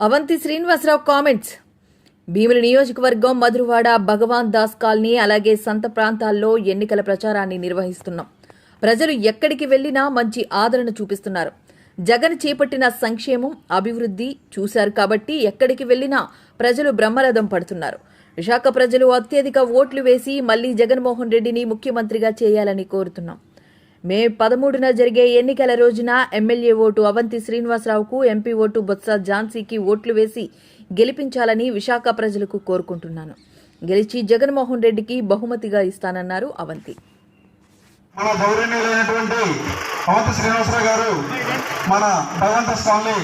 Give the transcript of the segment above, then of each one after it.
Avanthi Srinivasarao comments భీముల నియోజకవర్గం మధురవాడ భగవాన్ Das colony అలాగే సంత ప్రాంతాల్లో ఎన్నికల ప్రచారాన్ని నిర్వహిస్తున్నాం. ప్రజలు ఎక్కడికి వెళ్ళినా మంచి ఆదరణ చూపిస్తున్నారు. జగన్ చేపట్టిన సంక్షేమం అభివృద్ధి చూశారు కాబట్టి ఎక్కడికి వెళ్ళినా ప్రజలు బ్రహ్మరథం పడుతున్నారు. విశాఖ ప్రజలు అత్యధిక ఓట్లు వేసి మళ్ళీ జగన్మోహన్ రెడ్డిని ముఖ్యమంత్రిగా చేయాలని కోరుతున్నాం. మే పదమూడున జరిగే ఎన్నికల రోజున ఎమ్మెల్యే ఓటు అవంతి శ్రీనివాసరావుకు ఎంపీ ఓటు బొత్స ఝాన్సీకి ఓట్లు వేసి గెలిపించాలని విశాఖ ప్రజలకు కోరుకుంటున్నాను. గెలిచి జగన్మోహన్ రెడ్డికి బహుమతిగా ఇస్తానన్నారు అవంతి. మన గౌరవనీయులైనటువంటి అవంతి శ్రీనివాసరావు గారు మన భగవంత స్వామి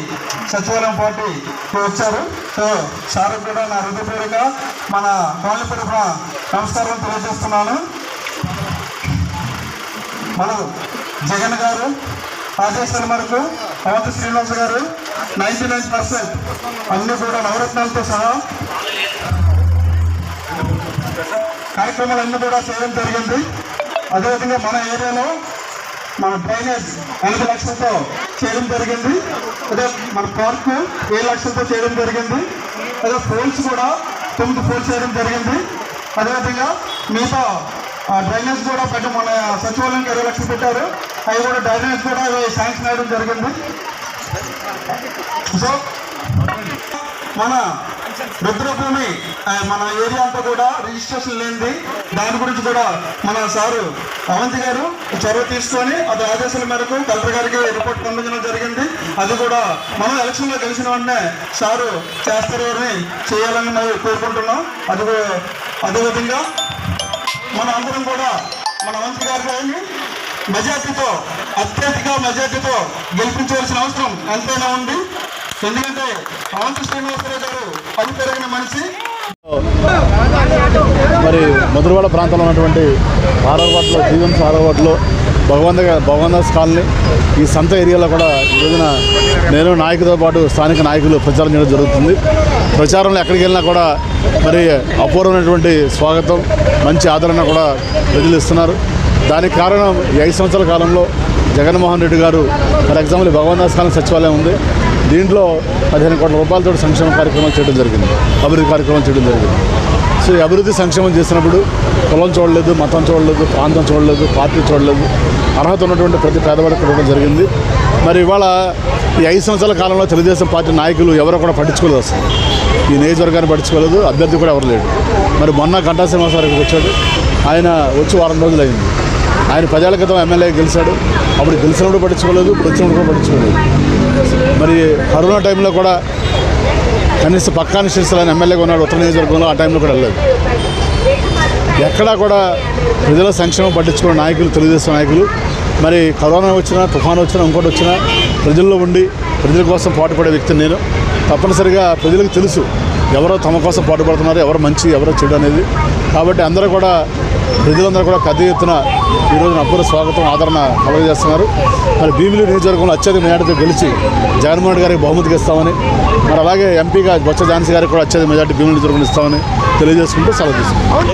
సచివాలయం పార్టీకి వచ్చారు. సో సార్ కూడా నా హృదయపూర్వక మన కాలనీ నమస్కారం తెలియజేస్తున్నాను. మనం జగన్ గారు ఆదేశాల మేరకు అవంతి శ్రీనివాస గారు నైంటీ నైన్ పర్సెంట్ అన్ని కూడా నవరత్నాలతో సహా కార్యక్రమాలన్నీ కూడా చేయడం జరిగింది. అదేవిధంగా మన ఏరియాలో మన డ్రైనేజ్ ఐదు లక్షలతో చేయడం జరిగింది. అదే మన పార్క్ ఏడు లక్షలతో చేయడం జరిగింది. అదే ఫోన్స్ కూడా తొమ్మిది పోల్స్ చేయడం జరిగింది. అదేవిధంగా మిగతా డ్రైనేజ్ కూడా పెద్ద మన సచివాలయానికి ఇరవై లక్షలు పెట్టారు. అవి కూడా డ్రైనేజ్ కూడా శాంక్షన్ అయ్యడం జరిగింది. సో మన రుద్రభూమి మన ఏరియా అంతా కూడా రిజిస్ట్రేషన్ లేనిది. దాని గురించి కూడా మన సారు అవంతి గారు చొరవ తీసుకొని అది ఆదేశాల మేరకు కలెక్టర్ గారికి రిపోర్ట్ పంపించడం జరిగింది. అది కూడా మనం ఎలక్షన్లో గెలిచిన వెంటనే సారు చేస్తారు చేయాలని మేము కోరుకుంటున్నాం. అది అదేవిధంగా మన అందరం కూడా మన మంత్రి గారిని మెజార్టీతో అత్యధిక మెజార్టీతో గెలిపించవలసిన అవసరం ఎంతైనా ఉంది. ఎందుకంటే అవంతి శ్రీనివాసరావు గారు పని పెరిగిన మనిషి. మరి మధురవాడ ప్రాంతంలో ఉన్నటువంటి ఆరో వార్డులో జీవన్స్ ఆరో వార్డులో భగవంత భగవందాస్ కాలనీ ఈ సంత ఏరియాలో కూడా ఈరోజున నేను నాయకుతో పాటు స్థానిక నాయకులు ప్రచారం చేయడం జరుగుతుంది. ప్రచారంలో ఎక్కడికి వెళ్ళినా కూడా మరి అపూర్వమైనటువంటి స్వాగతం మంచి ఆదరణ కూడా ప్రజలు ఇస్తున్నారు. దానికి కారణం ఈ ఐదు సంవత్సరాల కాలంలో జగన్మోహన్ రెడ్డి గారు ఫర్ ఎగ్జాంపుల్ ఈ భగవందాస్ కాలనీ సచివాలయం ఉంది. దీంట్లో పదిహేను కోట్ల రూపాయలతో సంక్షేమ కార్యక్రమాలు చేయడం జరిగింది అభివృద్ధి కార్యక్రమాలు చేయడం జరిగింది. సో ఈ అభివృద్ధి సంక్షేమం చేసినప్పుడు కులం చూడలేదు మతం చూడలేదు ప్రాంతం చూడలేదు పార్టీ చూడలేదు. అర్హత ఉన్నటువంటి ప్రతి పేదవాడికి ఇవ్వడం జరిగింది. మరి ఇవాళ ఈ ఐదు సంవత్సరాల కాలంలో తెలుగుదేశం పార్టీ నాయకులు ఎవరో కూడా పట్టించుకోలేదు అసలు. ఈ నియోజకవర్గాన్ని పట్టించుకోలేదు అభ్యర్థి కూడా ఎవరు లేడు. మరి మొన్న గంటా శ్రీనివాసరావు వచ్చాడు. ఆయన వచ్చి వారం రోజులు అయింది. ఆయన పదేళ్ళ క్రితం ఎమ్మెల్యే గెలిచాడు. అప్పుడు గెలిచినప్పుడు పట్టించుకోలేదు ఇప్పుడు వచ్చినప్పుడు కూడా పట్టించుకోలేదు. మరి కరోనా టైంలో కూడా కనీసం పక్కా శిరసలు ఎమ్మెల్యేగా ఉన్నాడు ఉత్తర నియోజకవర్గంలో ఆ టైంలో కూడా వెళ్ళలేదు. ఎక్కడా కూడా ప్రజల సంక్షేమం పట్టించుకున్న నాయకులు తెలుగుదేశం నాయకులు. మరి కరోనా వచ్చినా తుఫాను వచ్చినా ఇంకోటి వచ్చినా ప్రజల్లో ఉండి ప్రజల కోసం పాటుపడే వ్యక్తిని నేను. తప్పనిసరిగా ప్రజలకు తెలుసు ఎవరో తమ కోసం పాటుపడుతున్నారు ఎవరు మంచి ఎవరో చెడు అనేది. కాబట్టి అందరూ కూడా ప్రజలందరూ కూడా పెద్ద ఎత్తున ఈరోజు అబ్బుల స్వాగతం ఆదరణ కలగజేస్తున్నారు. మరి భీమిలి నియోజకవర్గంలో అత్యధిక మెజార్టీతో గెలిచి జగన్మోహన్ గారికి బహుమతికి ఇస్తామని మరి అలాగే ఎంపీగా బొత్స ఝాన్సీ గారికి కూడా అత్యధిక మెజార్టీ భీమిలి నియోజకవర్గం ఇస్తామని తెలియజేసుకుంటూ సెలవు తీసుకుంటాం